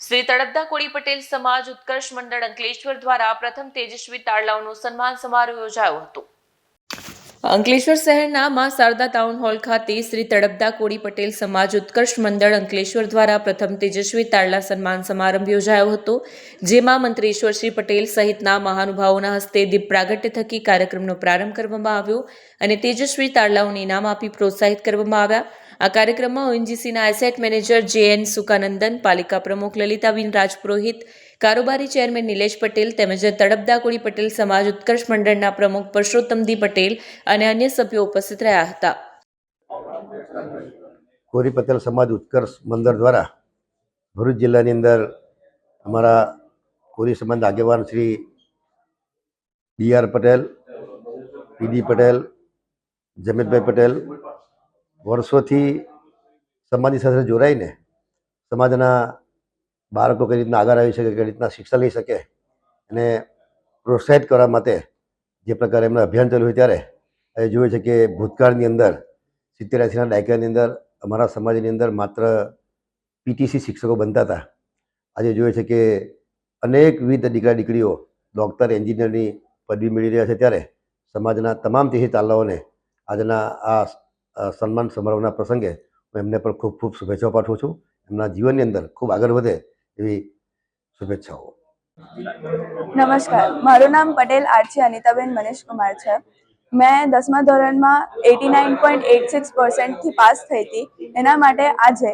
શ્રી તળપદા કોળી પટેલ સમાજ ઉત્કર્ષ મંડળ અંકલેશ્વર દ્વારા પ્રથમ તેજસ્વી તાળલાઓનું સન્માન સમારોહ યોજાયો હતો. અંકલેશ્વર શહેરના માં શારદા ટાઉન હોલ ખાતે શ્રી તડપદા કોળી પટેલ સમાજ ઉત્કર્ષ મંડળ અંકલેશ્વર દ્વારા પ્રથમ તેજસ્વી તાળલા સન્માન સમારંભ યોજાયો હતો, જેમાં મંત્રી ઈશ્વરશ્રી પટેલ સહિતના મહાનુભાવોના હસ્તે દીપ પ્રાગટ્ય થકી કાર્યક્રમનો પ્રારંભ કરવામાં આવ્યો અને તેજસ્વી તાળલાઓને ઇનામ આપી પ્રોત્સાહિત કરવામાં આવ્યા. આ કાર્યક્રમમાં ઓએનજીસીના એસેટ મેનેજર જે એન સુકાનંદન, પાલિકા પ્રમુખ લલિતાબેન રાજપુરોહિત, કારોબારી ચેરમેન નિલેશ પટેલ તેમજ તડપદા કોળી પટેલ સમાજ ઉત્કર્ષ મંડળના પ્રમુખ પરસોત્તમદી પટેલ અને અન્ય સભ્યો ઉપસ્થિત રહ્યા હતા. કોરી પટેલ સમાજ ઉત્કર્ષ મંડળ દ્વારા ભરૂચ જિલ્લાની અંદર અમારા કોરી સમાજ આગેવાન Shri D R Patel PD Patel Jamitbhai Patel વર્ષોથી સમાજની સાથે જોડાઈને સમાજના બાળકો કઈ રીતના આગળ આવી શકે, કઈ રીતના શિક્ષણ લઈ શકે અને પ્રોત્સાહિત કરવા માટે જે પ્રકારે એમનું અભિયાન ચાલ્યું હોય ત્યારે, એ જોઈએ છે કે ભૂતકાળની અંદર, સિત્તેર એંસીના દાયકાની અંદર અમારા સમાજની અંદર માત્ર પીટીસી શિક્ષકો બનતા હતા. આજે જોઈએ છે કે અનેકવિધ દીકરા દીકરીઓ ડૉક્ટર, એન્જિનિયરની પદવી મેળવી રહ્યા છે ત્યારે સમાજના તમામ તેથી તાલાઓને આજના આ સન્માન સમારોહના પ્રસંગે હું એમને પણ ખૂબ ખૂબ શુભેચ્છાઓ પાઠવું છું. એમના જીવનની અંદર ખૂબ આગળ વધે એવી શુભેચ્છાઓ. નમસ્કાર. મારું નામ પટેલ આરચી અનિતાબેન મનીષ કુમાર છે. મેં દસમા ધોરણમાં eighty nine point eight six પર્સન્ટથી pass થઈ હતી. એના માટે આજે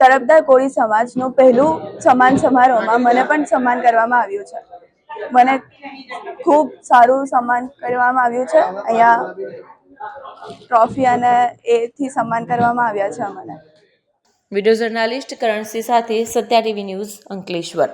તરફદાર કોળી સમાજનું પહેલું સમાન સમારોહમાં મને પણ સન્માન કરવામાં આવ્યું છે. મને ખૂબ સારું સન્માન કરવામાં આવ્યું છે. અહીંયા ટ્રોફી અને એથી સન્માન કરવામાં આવ્યા છે મને વીડિયો જર્નાલિસ્ટ કરણસિંહ સાથે સત્યા ટીવી ન્યૂઝ અંકલેશ્વર.